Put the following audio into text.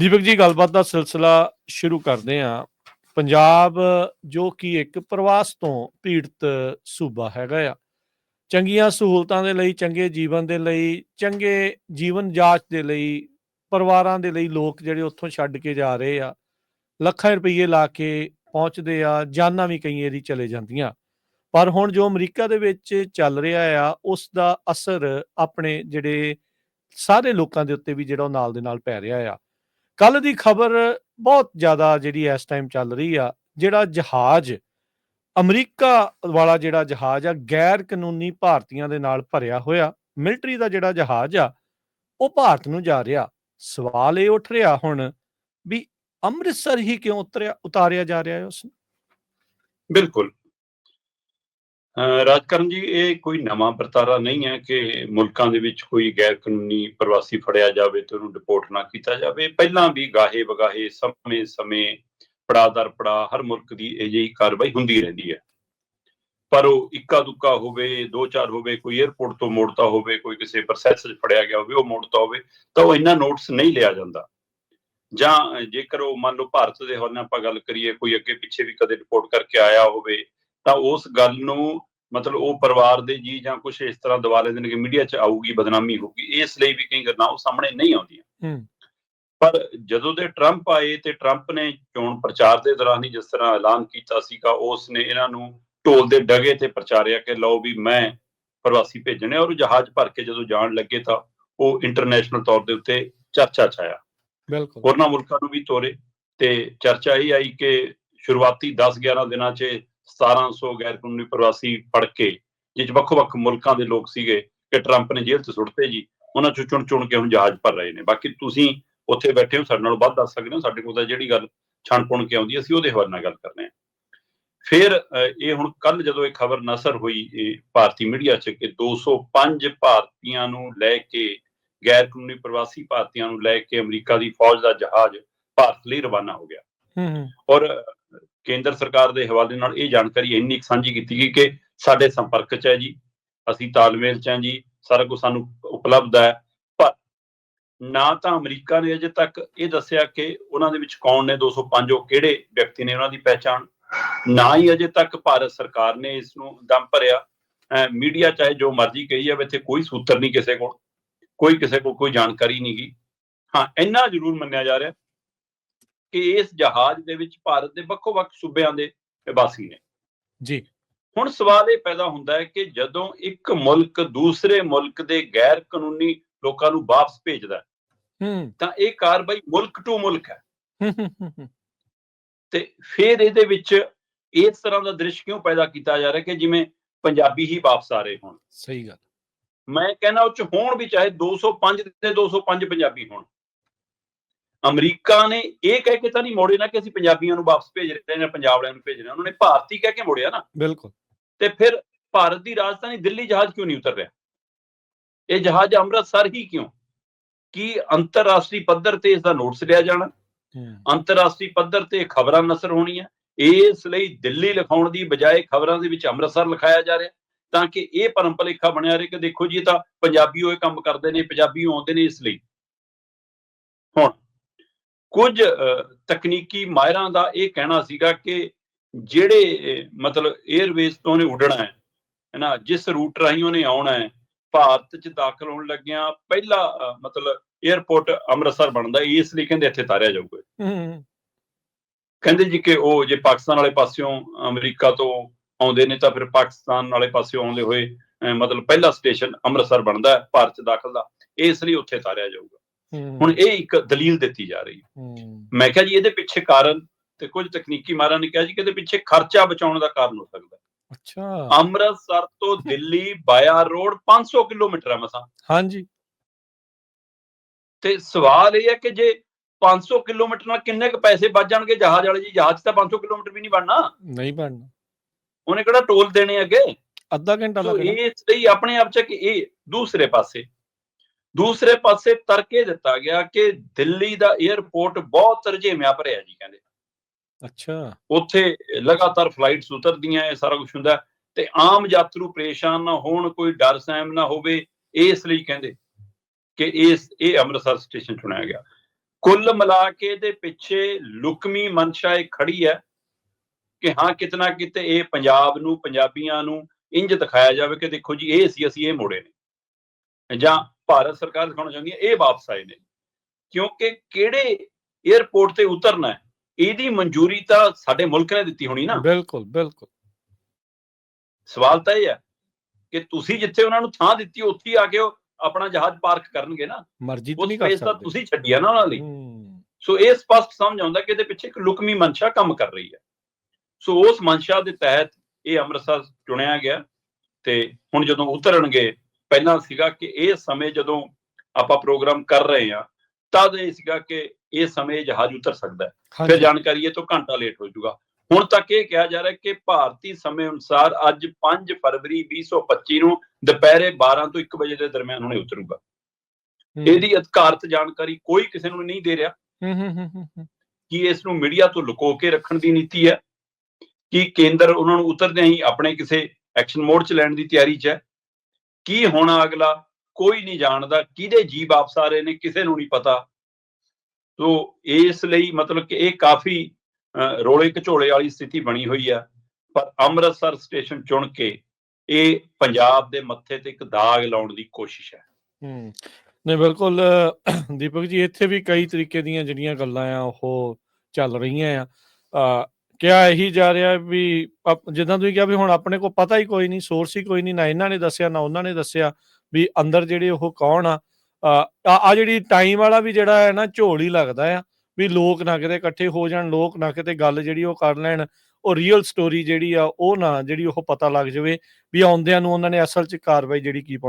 ਦੀਪਕ ਜੀ, ਗੱਲਬਾਤ ਦਾ ਸਿਲਸਿਲਾ ਸ਼ੁਰੂ ਕਰਦੇ ਹਾਂ। ਪੰਜਾਬ ਜੋ ਕਿ ਇੱਕ ਪ੍ਰਵਾਸ ਤੋਂ ਪੀੜਤ ਸੂਬਾ ਹੈਗਾ ਆ। ਚੰਗੀਆਂ ਸਹੂਲਤਾਂ ਦੇ ਲਈ, ਚੰਗੇ ਜੀਵਨ ਦੇ ਲਈ, ਚੰਗੇ ਜੀਵਨ ਜਾਂਚ ਦੇ ਲਈ, ਪਰਿਵਾਰਾਂ ਦੇ ਲਈ ਲੋਕ ਜਿਹੜੇ ਉੱਥੋਂ ਛੱਡ ਕੇ ਜਾ ਰਹੇ ਆ, ਲੱਖਾਂ ਰੁਪਏ ਲਾ ਕੇ ਪਹੁੰਚਦੇ ਆ, ਜਾਨਾਂ ਵੀ ਕਈ ਵਾਰੀ ਚਲੇ ਜਾਂਦੀਆਂ। ਪਰ ਹੁਣ ਜੋ ਅਮਰੀਕਾ ਦੇ ਵਿੱਚ ਚੱਲ ਰਿਹਾ ਆ, ਉਸ ਦਾ ਅਸਰ ਆਪਣੇ ਜਿਹੜੇ ਸਾਰੇ ਲੋਕਾਂ ਦੇ ਉੱਤੇ ਵੀ ਜਿਹੜਾ ਉਹ ਨਾਲ ਦੇ ਨਾਲ ਪੈ ਰਿਹਾ ਆ। ਕੱਲ ਦੀ ਖਬਰ ਬਹੁਤ ਜ਼ਿਆਦਾ ਜਿਹੜੀ ਇਸ ਟਾਈਮ ਚੱਲ ਰਹੀ ਆ, ਜਿਹੜਾ ਜਹਾਜ਼, ਅਮਰੀਕਾ ਵਾਲਾ ਜਿਹੜਾ ਜਹਾਜ਼ ਆ, ਗੈਰ ਕਾਨੂੰਨੀ ਭਾਰਤੀਆਂ ਦੇ ਨਾਲ ਭਰਿਆ ਹੋਇਆ, ਮਿਲਟਰੀ ਦਾ ਜਿਹੜਾ ਜਹਾਜ਼ ਆ, ਉਹ ਭਾਰਤ ਨੂੰ ਜਾ ਰਿਹਾ। ਸਵਾਲ ਇਹ ਉੱਠ ਰਿਹਾ ਹੁਣ ਵੀ ਅੰਮ੍ਰਿਤਸਰ ਹੀ ਕਿਉਂ ਉਤਰਿਆ, ਉਤਾਰਿਆ ਜਾ ਰਿਹਾ ਹੈ ਉਸ ਨੂੰ ਬਿਲਕੁਲ। ਰਾਜਕਰਨ ਜੀ, ਇਹ ਕੋਈ ਨਵਾਂ ਵਰਤਾਰਾ ਨਹੀਂ ਹੈ ਕਿ ਮੁਲਕਾਂ ਦੇ ਵਿੱਚ ਕੋਈ ਗੈਰ ਕਾਨੂੰਨੀ ਪ੍ਰਵਾਸੀ ਫੜਿਆ ਜਾਵੇ ਤੇ ਉਹਨੂੰ ਡਿਪੋਰਟ ਨਾ ਕੀਤਾ ਜਾਵੇ। ਪਹਿਲਾਂ ਵੀ ਗਾਹੇ ਵਗਾਹੇ ਸਮੇਂ ਸਮੇਂ ਪੜਾ ਦਰ ਪੜਾ ਹਰ ਮੁਲਕ ਦੀ ਅਜਿਹੀ ਕਾਰਵਾਈ ਹੁੰਦੀ ਰਹਿੰਦੀ ਹੈ। ਪਰ ਉਹ ਇੱਕਾ ਦੁੱਕਾ ਹੋਵੇ ਦੋ ਚਾਰ ਹੋਵੇ, ਕੋਈ 에ਅਰਪੋਰਟ ਤੋਂ ਮੋੜਤਾ ਹੋਵੇ, ਕੋਈ ਕਿਸੇ ਪ੍ਰੋਸੈਸ 'ਚ ਫੜਿਆ ਗਿਆ ਹੋਵੇ, ਉਹ ਮੋੜਤਾ ਹੋਵੇ, ਤਾਂ ਉਹ ਇੰਨਾ ਨੋਟਿਸ ਨਹੀਂ ਲਿਆ ਜਾਂਦਾ। ਜਾਂ ਜੇਕਰ ਉਹ ਮੰਨ ਲਓ ਭਾਰਤ ਦੇ ਹੋਰ ਨਾਲ ਆਪਾਂ ਗੱਲ ਕਰੀਏ, ਕੋਈ ਅੱਗੇ ਪਿੱਛੇ ਵੀ ਕਦੇ ਰਿਪੋਰਟ ਕਰਕੇ ਆਇਆ ਹੋਵੇ, ਤਾਂ ਉਸ ਗੱਲ ਨੂੰ ਮਤਲਬ ਉਹ ਪਰਿਵਾਰ ਦੇ ਜੀ ਜਾਂ ਕੁਝ ਇਸ ਤਰ੍ਹਾਂ ਦਬਾ ਲੈਂਦੇ ਨੇ ਕਿ ਮੀਡੀਆ 'ਚ ਆਊਗੀ ਬਦਨਾਮੀ ਹੋਊਗੀ ਇਸ ਲਈ ਵੀ ਕਈ ਗੱਲਾਂ ਉਹ ਸਾਹਮਣੇ ਨਹੀਂ ਆਉਂਦੀਆਂ। ਪਰ ਜਦੋਂ ਦੇ ਟਰੰਪ ਆਏ ਤੇ ਟਰੰਪ ਨੇ ਚੋਣ ਪ੍ਰਚਾਰ ਦੇ ਦੌਰਾਨ ਹੀ ਜਿਸ ਤਰ੍ਹਾਂ ਐਲਾਨ ਕੀਤਾ ਸੀਗਾ ਉਸ ਨੇ ਇਹਨਾਂ ਨੂੰ ਢੋਲ ਦੇ ਡਗੇ ਤੇ ਪ੍ਰਚਾਰਿਆ ਕਿ ਲਓ ਵੀ ਮੈਂ ਪ੍ਰਵਾਸੀ ਭੇਜਣੇ ਔਰ ਜਹਾਜ਼ ਭਰ ਕੇ ਜਦੋਂ ਜਾਣ ਲੱਗੇ ਤਾਂ ਉਹ ਇੰਟਰਨੈਸ਼ਨਲ ਤੌਰ ਦੇ ਉੱਤੇ ਚਰਚਾ ਚ ਆਇਆ। ਬਿਲਕੁਲ। ਹੋਰਨਾਂ ਮੁਲਕਾਂ ਨੂੰ ਵੀ ਤੋਰੇ ਤੇ ਚਰਚਾ ਇਹ ਆਈ ਕਿ ਸ਼ੁਰੂਆਤੀ 10-11 ਦਿਨਾਂ 'ਚ 1700 ਗੈਰ ਕਾਨੂੰਨੀ ਪ੍ਰਵਾਸੀ ਫੜ ਕੇ 'ਚ ਵੱਖ-ਵੱਖ ਮੁਲਕਾਂ ਦੇ ਲੋਕ ਸੀਗੇ ਕਿ ਟਰੰਪ ਨੇ ਜੇਲ੍ਹ 'ਚ ਸੁੱਟਤੇ ਜੀ ਉਹਨਾਂ 'ਚੋਂ ਚੁਣ-ਚੁਣ ਕੇ ਹੁਣ ਜਹਾਜ਼ ਭਰ ਰਹੇ ਨੇ। ਬਾਕੀ ਤੁਸੀਂ ਉੱਥੇ ਬੈਠੇ ਹੋ ਸਾਡੇ ਨਾਲ ਵੱਧ ਦੱਸ ਸਕਦੇ ਹੋ ਸਾਡੇ ਕੋਲ ਤਾਂ ਜਿਹੜੀ ਗੱਲ ਛਾਣ-ਪੁਣ ਕੇ ਆਉਂਦੀ ਅਸੀਂ ਉਹਦੇ ਹਵਾਲੇ ਨਾਲ ਗੱਲ ਕਰਨੇ ਆ। ਫਿਰ ਇਹ ਹੁਣ ਕੱਲ ਜਦੋਂ ਇਹ ਖਬਰ ਨਸਰ ਹੋਈ ਇਹ ਭਾਰਤੀ ਮੀਡੀਆ 'ਚ ਕਿ 205 ਭਾਰਤੀਆਂ ਨੂੰ ਲੈ ਕੇ ਗੈਰ ਕਾਨੂੰਨੀ ਪ੍ਰਵਾਸੀ ਭਾਰਤੀਆਂ ਨੂੰ ਲੈ ਕੇ ਅਮਰੀਕਾ ਦੀ ਫੌਜ ਦਾ ਜਹਾਜ਼ ਭਾਰਤ ਲਈ ਰਵਾਨਾ ਹੋ ਗਿਆ। ਹੂੰ ਹੂੰ। ਔਰ ਕੇਂਦਰ ਸਰਕਾਰ ਦੇ ਹਵਾਲੇ ਨਾਲ ਇਹ ਜਾਣਕਾਰੀ ਇੰਨੀ ਕੁ ਸਾਂਝੀ ਕੀਤੀ ਗਈ ਕਿ ਸਾਡੇ ਸੰਪਰਕ 'ਚ ਹੈ ਜੀ, ਅਸੀਂ ਤਾਲਮੇਲ 'ਚ ਹਾਂ ਜੀ, ਸਾਰਾ ਕੁਝ ਸਾਨੂੰ ਉਪਲਬਧ ਹੈ, ਪਰ ਨਾ ਤਾਂ ਅਮਰੀਕਾ ਨੇ ਅਜੇ ਤੱਕ ਇਹ ਦੱਸਿਆ ਕਿ ਉਹਨਾਂ ਦੇ ਵਿੱਚ ਕੌਣ ਨੇ 205 ਉਹ ਕਿਹੜੇ ਵਿਅਕਤੀ ਨੇ ਉਹਨਾਂ ਦੀ ਪਹਿਚਾਣ, ਨਾ ਹੀ ਅਜੇ ਤੱਕ ਭਾਰਤ ਸਰਕਾਰ ਨੇ ਇਸ ਨੂੰ ਦਮ ਭਰਿਆ ਮੀਡੀਆ ਚਾਹੇ ਜੋ ਮਰਜ਼ੀ ਕਹੀ ਜਾਵੇ, ਇੱਥੇ ਕੋਈ ਸੂਤਰ ਨਹੀਂ ਕਿਸੇ ਕੋਲ, ਕੋਈ ਕਿਸੇ ਕੋਲ ਕੋਈ ਜਾਣਕਾਰੀ ਨਹੀਂ ਗੀ। ਹਾਂ, ਇੰਨਾ ਜ਼ਰੂਰ ਮੰਨਿਆ ਜਾ ਰਿਹਾ ਕਿ ਇਸ ਜਹਾਜ਼ ਦੇ ਵਿੱਚ ਭਾਰਤ ਦੇ ਵੱਖੋ-ਵੱਖ ਸੂਬਿਆਂ ਦੇ ਵਾਸੀ ਨੇ। ਜੀ। ਹੁਣ ਸਵਾਲ ਇਹ ਪੈਦਾ ਹੁੰਦਾ ਹੈ ਕਿ ਜਦੋਂ ਇੱਕ ਮੁਲਕ ਦੂਸਰੇ ਮੁਲਕ ਦੇ ਗੈਰ ਕਾਨੂੰਨੀ ਲੋਕਾਂ ਨੂੰ ਵਾਪਸ ਭੇਜਦਾ ਹੈ, ਤਾਂ ਇਹ ਕਾਰਵਾਈ ਮੁਲਕ ਟੂ ਮੁਲਕ ਹੂੰ। ਤੇ ਫਿਰ ਇਹਦੇ ਵਿੱਚ ਇਸ ਤਰ੍ਹਾਂ ਦਾ ਦ੍ਰਿਸ਼ ਕਿਉਂ ਪੈਦਾ ਕੀਤਾ ਜਾ ਰਿਹਾ ਕਿ ਜਿਵੇਂ ਪੰਜਾਬੀ ਹੀ ਵਾਪਸ ਆ ਰਹੇ ਹੋਣ? ਸਹੀ ਗੱਲ। ਮੈਂ ਕਹਿੰਦਾ ਉਹ ਚ ਹੋਣ ਵੀ ਚਾਹੇ 205 ਤੇ 205 ਪੰਜਾਬੀ ਹੋਣ। ਅਮਰੀਕਾ ਨੇ ਇਹ ਕਹਿ ਕੇ ਤਾਂ ਨਹੀਂ ਮੋੜੇ ਨਾ ਕਿ ਅਸੀਂ ਪੰਜਾਬੀਆਂ ਨੂੰ ਵਾਪਸ ਭੇਜ ਰਹੇ ਹਾਂ ਪੰਜਾਬ ਵਾਲਿਆਂ ਨੂੰ ਭੇਜ ਰਹੇ ਹਾਂ। ਉਹਨਾਂ ਨੇ ਭਾਰਤੀ ਕਹਿ ਕੇ ਮੋੜਿਆ ਨਾ। ਬਿਲਕੁਲ। ਤੇ ਫਿਰ ਭਾਰਤ ਦੀ ਰਾਜਧਾਨੀ ਦਿੱਲੀ ਜਹਾਜ਼ ਕਿਉਂ ਨਹੀਂ ਉਤਰ ਰਿਹਾ? ਇਹ ਜਹਾਜ਼ ਅੰਮ੍ਰਿਤਸਰ ਹੀ ਕਿਉਂ? ਕੀ ਅੰਤਰਰਾਸ਼ਟਰੀ ਪੱਧਰ ਤੇ ਇਸ ਦਾ ਨੋਟਿਸ ਲਿਆ ਜਾਣਾ। ਹੂੰ। ਅੰਤਰਰਾਸ਼ਟਰੀ ਪੱਧਰ ਤੇ ਖਬਰਾਂ ਨਸਰ ਹੋਣੀਆਂ। ਇਸ ਲਈ ਦਿੱਲੀ ਲਿਖਾਉਣ ਦੀ ਬਜਾਏ ਖਬਰਾਂ ਦੇ ਵਿੱਚ ਅੰਮ੍ਰਿਤਸਰ ਲਿਖਾਇਆ ਜਾ ਰਿਹਾ। ਤਾਂ ਕਿ ਇਹ ਪਰਮ ਭੁਲੇਖਾ ਬਣਿਆ ਰਹੇ ਕਿ ਦੇਖੋ ਜੀ ਇਹ ਤਾਂ ਪੰਜਾਬੀ ਉਹ ਇਹ ਕੰਮ ਕਰਦੇ ਨੇ ਪੰਜਾਬੀ ਆਉਂਦੇ ਨੇ ਇਸ ਲਈ। ਹੁਣ ਕੁਝ ਤਕਨੀਕੀ ਮਾਹਿਰਾਂ ਦਾ ਇਹ ਕਹਿਣਾ ਸੀਗਾ ਕਿ ਜਿਹੜੇ ਮਤਲਬ 에ਅਰਵੇਜ਼ ਤੋਂ ਨੇ ਉੱਡਣਾ ਹੈ ਹੈ ਨਾ ਜਿਸ ਰੂਟ ਰਾਹੀਂ ਉਹਨੇ ਆਉਣਾ ਹੈ ਭਾਰਤ 'ਚ ਦਾਖਲ ਹੋਣ ਲੱਗਿਆਂ ਪਹਿਲਾ ਮਤਲਬ 에ਅਰਪੋਰਟ ਅੰਮ੍ਰਿਤਸਰ ਬਣਦਾ ਇਸ ਲਈ ਕਹਿੰਦੇ ਇੱਥੇ ਤਾਰਿਆ ਜਾਊਗਾ। ਹੂੰ ਕਹਿੰਦੇ ਜੀ ਕਿ ਉਹ ਜੇ ਪਾਕਿਸਤਾਨ ਵਾਲੇ ਪਾਸਿਓਂ ਅਮਰੀਕਾ ਤੋਂ ਆਉਂਦੇ ਨੇ ਤਾਂ ਫਿਰ ਪਾਕਿਸਤਾਨ ਵਾਲੇ ਪਾਸਿਓਂ ਆਉਂਦੇ ਹੋਏ ਮਤਲਬ ਪਹਿਲਾ ਸਟੇਸ਼ਨ ਅੰਮ੍ਰਿਤਸਰ ਬਣਦਾ ਭਾਰਤ ਚ ਦਾਖਲ ਦਾ ਇਸ ਲਈ ਉੱਥੇ ਤਾਰਿਆ ਜਾਊਗਾ। ਹੁਣ ਇਹ ਇੱਕ ਦਲੀਲ ਦਿੱਤੀ ਜਾ ਰਹੀ ਹੈ। ਮੈਂ ਕਿਹਾ ਜੀ ਇਹਦੇ ਪਿੱਛੇ ਕਾਰਨ ਤੇ ਕੁਝ ਤਕਨੀਕੀ ਮਾਹਰਾਂ ਨੇ ਕਿਹਾ ਜੀ ਕਿ ਇਹਦੇ ਪਿੱਛੇ ਖਰਚਾ ਬਚਾਉਣ ਦਾ ਕਾਰਨ ਹੋ ਸਕਦਾ। ਅੱਛਾ। ਅੰਮ੍ਰਿਤਸਰ ਤੋਂ ਦਿੱਲੀ ਬਾਇਆ ਰੋਡ 500 ਕਿਲੋਮੀਟਰ ਹੈ ਮਸਾਂ। ਹਾਂਜੀ। ਤੇ ਸਵਾਲ ਇਹ ਹੈ ਕਿ ਜੇ 500 ਕਿਲੋਮੀਟਰ ਨਾਲ ਕਿੰਨੇ ਕੁ ਪੈਸੇ ਬਚ ਜਾਣਗੇ ਜਹਾਜ਼ ਵਾਲੇ ਜੀ? ਜਹਾਜ਼ ਤਾਂ 500 ਕਿਲੋਮੀਟਰ ਵੀ ਨਹੀਂ ਬਣਨਾ। ਨਹੀਂ ਬਣਨਾ। ਉਹਨੇ ਕਿਹੜਾ ਟੋਲ ਦੇਣੇ ਅੱਗੇ? ਅੱਧਾ ਘੰਟਾ ਲੱਗਣਾ ਇਸ ਲਈ ਆਪਣੇ ਆਪ ਚ ਕਿ ਇਹ ਦੂਸਰੇ ਪਾਸੇ ਦੂਸਰੇ ਪਾਸੇ ਤਰਕੇ ਦਿੱਤਾ ਗਿਆ ਕਿ ਦਿੱਲੀ ਦਾ 에ਅਰਪੋਰਟ ਬਹੁਤ ਰਜੇਮਿਆ ਭਰਿਆ ਜੀ ਕਹਿੰਦੇ। ਅੱਛਾ। ਉੱਥੇ ਲਗਾਤਾਰ ਫਲਾਈਟਸ ਉਤਰਦੀਆਂ ਇਹ ਸਾਰਾ ਕੁਝ ਹੁੰਦਾ। ਤੇ ਆਮ ਯਾਤਰੂ ਪਰੇਸ਼ਾਨ ਨਾ ਹੋਣ ਕੋਈ ਡਰ ਸਹਿਮ ਨਾ ਹੋਵੇ ਇਸ ਲਈ ਕਹਿੰਦੇ ਕਿ ਇਸ ਇਹ ਅੰਮ੍ਰਿਤਸਰ ਸਟੇਸ਼ਨ ਚੁਣਿਆ ਗਿਆ। ਕੁੱਲ ਮਿਲਾ ਕੇ ਇਹਦੇ ਪਿੱਛੇ ਲੁਕਮੀ ਮਨਸ਼ਾ ਇਹ ਖੜੀ ਹੈ ਕਿ ਹਾਂ ਕਿਤਨਾ ਕਿਤੇ ਇਹ ਪੰਜਾਬ ਨੂੰ ਪੰਜਾਬੀਆਂ ਨੂੰ ਇੰਜ ਦਿਖਾਇਆ ਜਾਵੇ ਕਿ ਦੇਖੋ ਜੀ ਇਹ ਸੀ ਅਸੀਂ ਇਹ ਮੋੜੇ ਨੇ। ਜਾਂ ਭਾਰਤ ਸਰਕਾਰ ਦਿਖਾਉਣਾ ਚਾਹੁੰਦੀ ਹੈ ਇਹ ਵਾਪਸ ਆਏ ਨੇ। ਕਿਉਂਕਿ ਕਿਹੜੇ 에ਅਰਪੋਰਟ ਤੇ ਉਤਰਨਾ ਹੈ ਇਹਦੀ ਮਨਜ਼ੂਰੀ ਤਾਂ ਸਾਡੇ ਮੁਲਕ ਨੇ ਦਿੱਤੀ ਹੋਣੀ ਨਾ। ਬਿਲਕੁਲ ਬਿਲਕੁਲ। ਸਵਾਲ ਤਾਂ ਇਹ ਹੈ ਕਿ ਤੁਸੀਂ ਜਿੱਥੇ ਉਹਨਾਂ ਨੂੰ ਥਾਂ ਦਿੱਤੀ ਉੱਥੇ ਆ ਕੇ ਉਹ ਆਪਣਾ ਜਹਾਜ਼ ਪਾਰਕ ਕਰਨਗੇ ਨਾ। ਮਰਜ਼ੀ ਤਾਂ ਨਹੀਂ ਕਰ ਤਾਂ ਸਕਦੇ। ਤੁਸੀਂ ਛੱਡੀ ਆ ਨਾ ਉਹਨਾਂ ਲਈ। ਸੋ ਇਹ ਸਪਸ਼ਟ ਸਮਝ ਆਉਂਦਾ ਕਿ ਇਹਦੇ ਪਿੱਛੇ ਇੱਕ ਲੁਕਮੀ ਮਨਸ਼ਾ ਕੰਮ ਕਰ ਰਹੀ ਹੈ। ਸੋ ਉਸ ਮਨਸ਼ਾ ਦੇ ਤਹਿਤ ਇਹ ਅੰਮ੍ਰਿਤਸਰ ਚੁਣਿਆ ਗਿਆ ਤੇ ਹੁਣ ਜਦੋਂ ਉਤਰਨਗੇ ਪਹਿਲਾਂ ਸੀਗਾ ਕਿ ਇਹ ਸਮੇਂ ਜਦੋਂ ਆਪਾਂ ਪ੍ਰੋਗਰਾਮ ਕਰ ਰਹੇ ਹਾਂ ਤਦ ਇਹ ਸੀਗਾ ਕਿ ਇਹ ਸਮੇਂ ਜਹਾਜ਼ ਉਤਰ ਸਕਦਾ ਹੈ। ਫਿਰ ਜਾਣਕਾਰੀ ਇਹ ਤੋਂ ਘੰਟਾ ਲੇਟ ਹੋ ਜਾਊਗਾ। ਹੁਣ ਤੱਕ ਇਹ ਕਿਹਾ ਜਾ ਰਿਹਾ ਕਿ ਭਾਰਤੀ ਸਮੇਂ ਅਨੁਸਾਰ ਅੱਜ 5 ਫਰਵਰੀ 2025 ਨੂੰ ਦੁਪਹਿਰੇ 12 ਤੋਂ 1 ਵਜੇ ਦੇ ਦਰਮਿਆਨ ਹੁਣੇ ਉਤਰੂਗਾ। ਇਹਦੀ ਅਧਿਕਾਰਤ ਜਾਣਕਾਰੀ ਕੋਈ ਕਿਸੇ ਨੂੰ ਨਹੀਂ ਦੇ ਰਿਹਾ। ਕਿ ਇਸ ਨੂੰ ਮੀਡੀਆ ਤੋਂ ਲੁਕੋ ਕੇ ਰੱਖਣ ਦੀ ਨੀਤੀ ਹੈ ਕਿ ਕੇਂਦਰ ਉਹਨਾਂ ਨੂੰ ਉਤਰਦਿਆਂ ਹੀ ਆਪਣੇ ਕਿਸੇ ਐਕਸ਼ਨ ਮੋਡ 'ਚ ਲੈਣ ਦੀ ਤਿਆਰੀ 'ਚ ਹੈ। ਕੀ ਹੋਣਾ ਅਗਲਾ? ਕੋਈ ਨਹੀਂ ਜਾਣਦਾ, ਕਿਹਦੇ ਜੀ ਵਾਪਸ ਆ ਰਹੇ ਨੇ, ਕਿਸੇ ਨੂੰ ਨਹੀਂ ਪਤਾ। ਸੋ ਇਸ ਲਈ ਮਤਲਬ ਕਿ ਇਹ ਕਾਫੀ ਰੋਲੇ ਘਚੋਲੇ ਵਾਲੀ ਸਥਿਤੀ ਬਣੀ ਹੋਈ ਹੈ ਪਰ ਅੰਮ੍ਰਿਤਸਰ ਸਟੇਸ਼ਨ ਚੁਣ ਕੇ ਇਹ ਪੰਜਾਬ ਦੇ ਮੱਥੇ ਤੇ ਇੱਕ ਦਾਗ ਲਾਉਣ ਦੀ ਕੋਸ਼ਿਸ਼ ਹੈ। ਹੂੰ, ਨਹੀਂ ਬਿਲਕੁਲ ਦੀਪਕ ਜੀ, ਇੱਥੇ ਵੀ ਕਈ ਤਰੀਕੇ ਦੀਆਂ ਜਿਹੜੀਆਂ ਗੱਲਾਂ ਆ, ਉਹ ਚੱਲ ਰਹੀਆਂ ਆ। ਕਿਹਾ ਇਹੀ ਜਾ ਰਿਹਾ ਵੀ ਅਪ- ਜਿੱਦਾਂ ਤੁਸੀਂ ਕਿਹਾ ਵੀ ਹੁਣ ਆਪਣੇ ਕੋਲ ਪਤਾ ਹੀ ਕੋਈ ਨਹੀਂ ਸੋਰਸ ਹੀ ਕੋਈ ਨਹੀਂ, ਨਾ ਇਹਨਾਂ ਨੇ ਦੱਸਿਆ, ਨਾ ਉਹਨਾਂ ਨੇ ਦੱਸਿਆ ਵੀ ਅੰਦਰ ਜਿਹੜੇ ਉਹ ਕੌਣ ਆ। ਆ ਆ ਜਿਹੜੀ ਟਾਈਮ ਵਾਲਾ ਵੀ ਜਿਹੜਾ ਹੈ ਨਾ, ਝੋਲ ਹੀ ਲੱਗਦਾ ਆ ਵੀ ਲੋਕ ਨਾ ਕਿਤੇ ਇਕੱਠੇ ਹੋ ਜਾਣ, ਲੋਕ ਨਾ ਕਿਤੇ ਗੱਲ ਜਿਹੜੀ ਉਹ ਕਰ ਲੈਣ, ਉਹ ਰੀਅਲ ਸਟੋਰੀ ਜਿਹੜੀ ਆ, ਉਹ ਨਾ ਜਿਹੜੀ ਉਹ ਪਤਾ ਲੱਗ ਜਾਵੇ ਵੀ ਆਉਂਦਿਆਂ ਨੂੰ ਉਹਨਾਂ ਨੇ ਅਸਲ 'ਚ ਕਾਰਵਾਈ ਜਿਹੜੀ ਕੀ